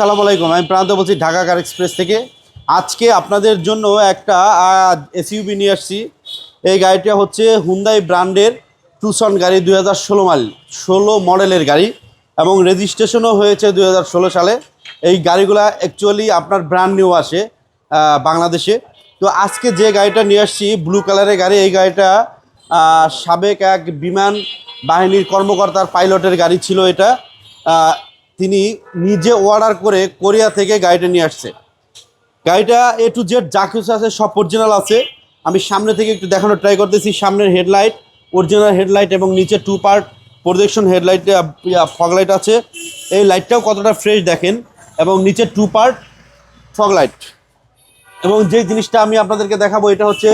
সালাম আলাইকুম, আমি প্রান্ত বলছি ঢাকা কার এক্সপ্রেস থেকে। আজকে আপনাদের জন্য একটা এসইউবি নিয়ে আসছি। এই গাড়িটা হচ্ছে হুন্দাই ব্র্যান্ডের টুসন গাড়ি দুই হাজার ষোলো মাইল ষোলো মডেলের গাড়ি এবং রেজিস্ট্রেশনও হয়েছে দুই হাজার ষোলো সালে। এই গাড়িগুলা অ্যাকচুয়ালি আপনার ব্র্যান্ড নিউ আসে বাংলাদেশে। তো আজকে যে গাড়িটা নিয়ে আসছি ব্লু কালারের গাড়ি, এই গাড়িটা সাবেক এক বিমান বাহিনীর কর্মকর্তার পাইলটের গাড়ি ছিল এটা। তিনি নিজে অর্ডার করে কোরিয়া থেকে গাড়িটা নিয়ে আসছে। গাড়িটা এ টু জেড যা কিছু আছে সব অরিজিনাল আছে। আমি সামনে থেকে একটু দেখানোর ট্রাই করতেছি, সামনের হেডলাইট অরিজিনাল হেডলাইট এবং নিচে two part projection headlight foglight আছে। এই লাইটটাও কতটা ফ্রেশ দেখেন, এবং নিচে টু পার্ট ফগলাইট এবং যে জিনিসটা আমি আপনাদেরকে দেখাবো, এটা হচ্ছে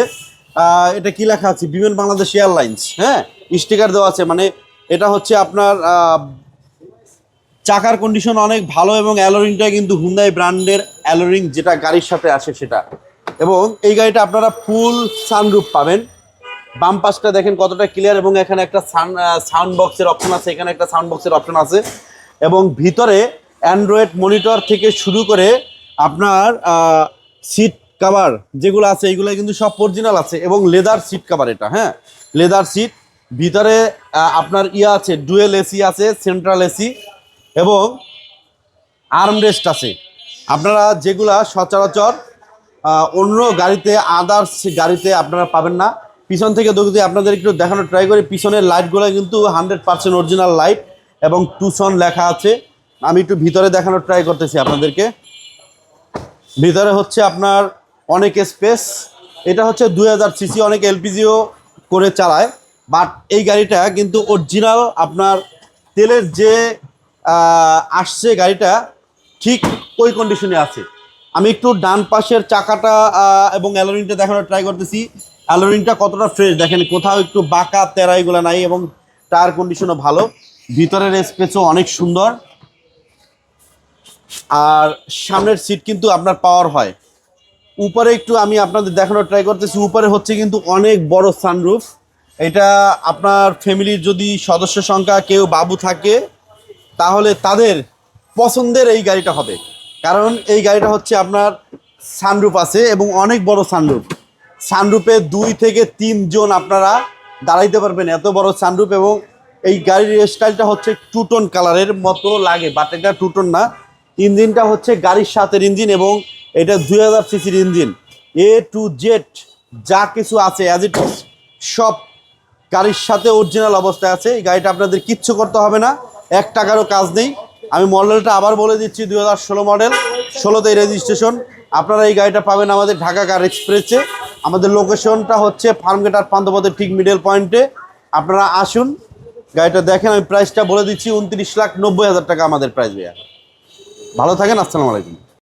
এটা কি লেখা আছে? বিমান বাংলাদেশ এয়ারলাইন্স হ্যাঁ? স্টিকার দেওয়া আছে। মানে এটা হচ্ছে আপনার চাকার কন্ডিশন অনেক ভালো এবং অ্যালোরিংটা কিন্তু হুন্দাই ব্র্যান্ডের অ্যালোরিং যেটা গাড়ির সাথে আসে সেটা। এবং এই গাড়িটা আপনারা ফুল সানরুফ পাবেন। বাম পাশটা দেখেন কতটা ক্লিয়ার এবং এখানে একটা সান সাউন্ড বক্সের অপশন আছে, এখানে একটা সাউন্ড বক্সের অপশন আছে। এবং ভিতরে অ্যান্ড্রয়েড মনিটর থেকে শুরু করে আপনার সিট কাভার যেগুলো আছে এইগুলো কিন্তু সব অরিজিনাল আছে এবং লেদার সিট কাভার এটা হ্যাঁ? লেদার সিট ভিতরে আপনার ইয়ে আছে ডুয়েল এসি আছে সেন্ট্রাল এসি এবং আর্মরেস্ট আছে। আপনারা যেগুলা সচরাচর অন্য গাড়িতে আদার্স গাড়িতে আপনারা পাবেন না। পিছন থেকে যদি আপনাদের একটু দেখানোর ট্রাই করি। পিছনের লাইটগুলো কিন্তু হান্ড্রেড পার্সেন্ট অরিজিনাল লাইট এবং টুসন লেখা আছে। আমি একটু ভিতরে দেখানোর ট্রাই করতেছি আপনাদেরকে। ভিতরে হচ্ছে আপনার অনেক স্পেস এটা হচ্ছে দুই হাজার সিসি অনেক এলপিজিও করে চালায়। বাট এই গাড়িটা কিন্তু অরিজিনাল আপনার তেলের যে আসছে গাড়িটা ঠিক ওই কন্ডিশনে আছে। আমি একটু ডান পাশের চাকাটা এবং অ্যালোরিনটা দেখানোর ট্রাই করতেছি। অ্যালোরিনটা কতটা ফ্রেশ দেখেন, কোথাও একটু বাঁকা তেরা এগুলো নাই এবং টায়ার কন্ডিশনও ভালো। ভিতরের স্পেসও অনেক সুন্দর। আর সামনের সিট কিন্তু আপনার পাওয়ার হয়। উপরে একটু আমি আপনাদের দেখানোর ট্রাই করতেছি। উপরে হচ্ছে কিন্তু অনেক বড় সানরুফ এটা আপনার ফ্যামিলির যদি সদস্য সংখ্যা, কেউ বাবু থাকে তাহলে তাদের পছন্দের এই গাড়িটা হবে। কারণ এই গাড়িটা হচ্ছে আপনার সানরুফ আছে এবং অনেক বড় সানরুফ সানরুফে দুই থেকে তিনজন আপনারা দাঁড়াইতে পারবেন এত বড় সানরুপ এবং এই গাড়ির স্টাইলটা হচ্ছে টুটন কালারের মতো লাগে বাট এটা টুটন না। ইঞ্জিনটা হচ্ছে গাড়ির সাথের ইঞ্জিন এবং এটা দুই হাজার সিসির ইঞ্জিন। এ টু জেড যা কিছু আছে অ্যাজ ইট সব গাড়ির সাথে অরিজিনাল অবস্থায় আছে। এই গাড়িটা আপনাদের কিচ্ছু করতে হবে না। এক টাকারও কাজ নেই। আমি মডেলটা আবার বলে দিচ্ছি দু হাজার ষোলো মডেল, ষোলোতেই রেজিস্ট্রেশন আপনারা এই গাড়িটা পাবেন আমাদের ঢাকা কার এক্সপ্রেসে আমাদের লোকেশনটা হচ্ছে ফার্মগেট আর পান্তপথের ঠিক মিডল পয়েন্টে আপনারা আসুন, গাড়িটা দেখেন, আমি প্রাইসটা বলে দিচ্ছি, উনত্রিশ লাখ নব্বই হাজার টাকা আমাদের প্রাইস ভাইয়া। ভালো থাকেন, আসসালামু আলাইকুম।